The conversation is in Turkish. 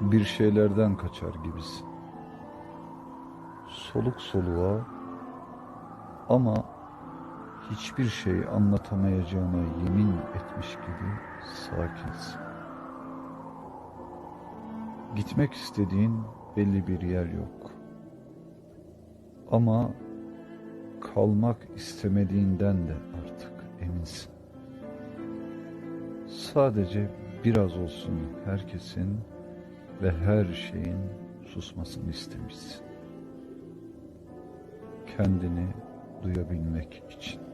bir şeylerden kaçar gibisin. Soluk soluğa ama hiçbir şey anlatamayacağına yemin etmiş gibi sakinsin. Gitmek istediğin belli bir yer yok. Ama kalmak istemediğinden de artık eminsin. Sadece biraz olsun herkesin ve her şeyin susmasını istemişsin. Kendini duyabilmek için.